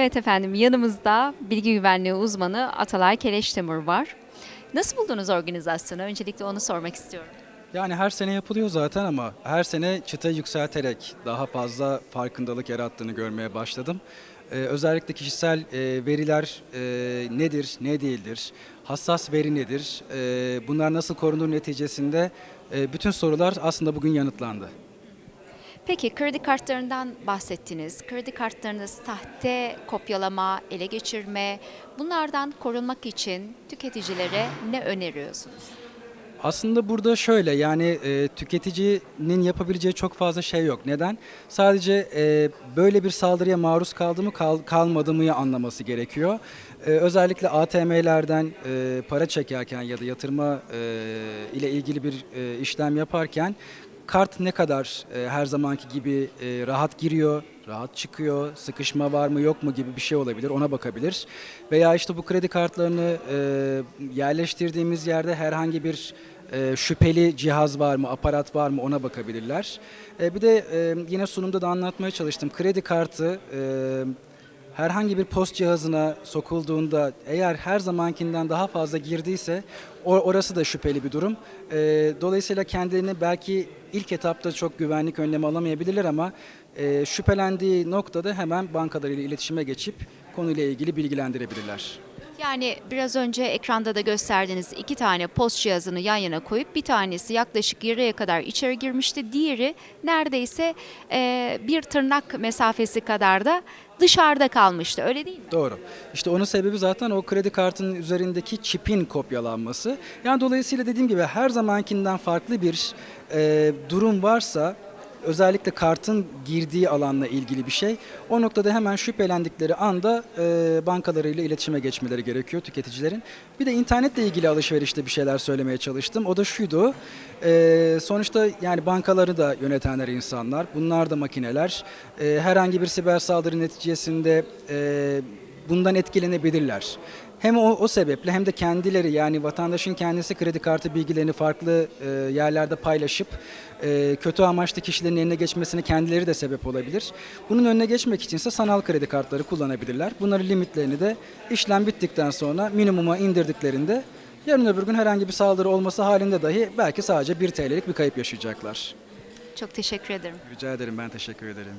Evet efendim yanımızda bilgi güvenliği uzmanı Atalay Keleştemur var. Nasıl buldunuz organizasyonu? Öncelikle onu sormak istiyorum. Yani her sene yapılıyor zaten ama her sene çıtayı yükselterek daha fazla farkındalık yarattığını görmeye başladım. Ee, özellikle kişisel e, veriler e, nedir, ne değildir, hassas veri nedir, e, bunlar nasıl korunur neticesinde e, bütün sorular aslında bugün yanıtlandı. Peki kredi kartlarından bahsettiniz. Kredi kartlarını sahte kopyalama, ele geçirme bunlardan korunmak için tüketicilere ne öneriyorsunuz? Aslında burada şöyle yani e, tüketicinin yapabileceği çok fazla şey yok. Neden? Sadece e, böyle bir saldırıya maruz kaldı mı kal, kalmadı mı anlaması gerekiyor. E, özellikle ATM'lerden e, para çekerken ya da yatırma e, ile ilgili bir e, işlem yaparken kart ne kadar e, her zamanki gibi e, rahat giriyor, rahat çıkıyor, sıkışma var mı yok mu gibi bir şey olabilir ona bakabilir. Veya işte bu kredi kartlarını e, yerleştirdiğimiz yerde herhangi bir e, şüpheli cihaz var mı, aparat var mı ona bakabilirler. E, bir de e, yine sunumda da anlatmaya çalıştım. Kredi kartı e, herhangi bir post cihazına sokulduğunda eğer her zamankinden daha fazla girdiyse orası da şüpheli bir durum. E, dolayısıyla kendilerini belki ilk etapta çok güvenlik önlemi alamayabilirler ama e, şüphelendiği noktada hemen bankalarıyla iletişime geçip konuyla ilgili bilgilendirebilirler. Yani biraz önce ekranda da gösterdiğiniz iki tane post cihazını yan yana koyup bir tanesi yaklaşık yarıya kadar içeri girmişti. Diğeri neredeyse e, bir tırnak mesafesi kadar da dışarıda kalmıştı. Öyle değil mi? Doğru. İşte onun sebebi zaten o kredi kartının üzerindeki çipin kopyalanması. Yani dolayısıyla dediğim gibi her zamankinden farklı bir e, durum varsa özellikle kartın girdiği alanla ilgili bir şey. O noktada hemen şüphelendikleri anda e, bankalarıyla iletişime geçmeleri gerekiyor tüketicilerin. Bir de internetle ilgili alışverişte bir şeyler söylemeye çalıştım. O da şuydu. E, sonuçta yani bankaları da yönetenler insanlar. Bunlar da makineler. E, herhangi bir siber saldırı neticesinde e, bundan etkilenebilirler. Hem o, o sebeple hem de kendileri yani vatandaşın kendisi kredi kartı bilgilerini farklı e, yerlerde paylaşıp e, kötü amaçlı kişilerin eline geçmesine kendileri de sebep olabilir. Bunun önüne geçmek içinse sanal kredi kartları kullanabilirler. Bunların limitlerini de işlem bittikten sonra minimuma indirdiklerinde yarın öbür gün herhangi bir saldırı olması halinde dahi belki sadece 1 TL'lik bir kayıp yaşayacaklar. Çok teşekkür ederim. Rica ederim ben teşekkür ederim.